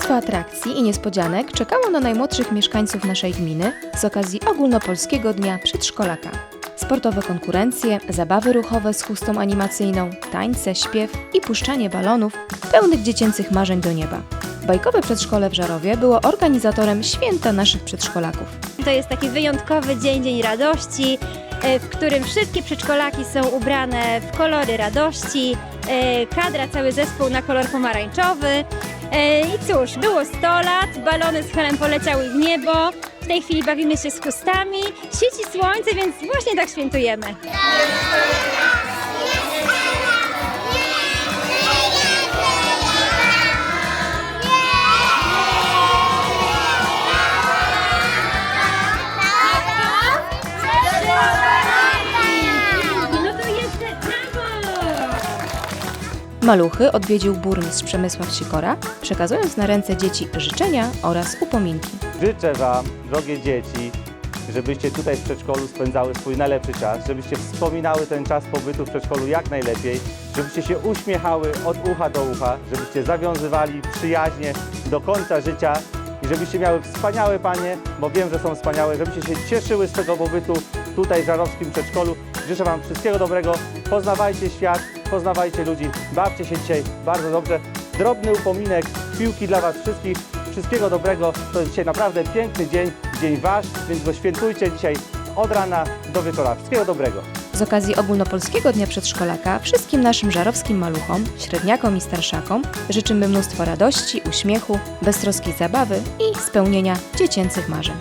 Mnóstwo atrakcji i niespodzianek czekało na najmłodszych mieszkańców naszej gminy z okazji ogólnopolskiego dnia przedszkolaka. Sportowe konkurencje, zabawy ruchowe z chustą animacyjną, tańce, śpiew i puszczanie balonów pełnych dziecięcych marzeń do nieba. Bajkowe przedszkole w Żarowie było organizatorem święta naszych przedszkolaków. To jest taki wyjątkowy dzień, dzień radości, e, w którym wszystkie przedszkolaki są ubrane w kolory radości. e, Kadra, cały zespół na kolor pomarańczowy. I cóż, było 100 lat, balony z helem poleciały w niebo. W tej chwili bawimy się z chustami, świeci słońce, więc właśnie tak świętujemy. Maluchy odwiedził burmistrz Przemysław Sikora, przekazując na ręce dzieci życzenia oraz upominki. Życzę Wam, drogie dzieci, żebyście tutaj w przedszkolu spędzały swój najlepszy czas, żebyście wspominały ten czas pobytu w przedszkolu jak najlepiej, żebyście się uśmiechały od ucha do ucha, żebyście zawiązywali przyjaźnie do końca życia i żebyście miały wspaniałe panie, bo wiem, że są wspaniałe, żebyście się cieszyły z tego pobytu tutaj w żarowskim przedszkolu. Życzę Wam wszystkiego dobrego, poznawajcie świat, poznawajcie ludzi, bawcie się dzisiaj bardzo dobrze. Drobny upominek, piłki dla Was wszystkich, wszystkiego dobrego. To jest dzisiaj naprawdę piękny dzień, dzień Wasz, więc go świętujcie dzisiaj od rana do wieczora. Wszystkiego dobrego. Z okazji ogólnopolskiego dnia przedszkolaka wszystkim naszym żarowskim maluchom, średniakom i starszakom życzymy mnóstwo radości, uśmiechu, beztroskiej zabawy i spełnienia dziecięcych marzeń.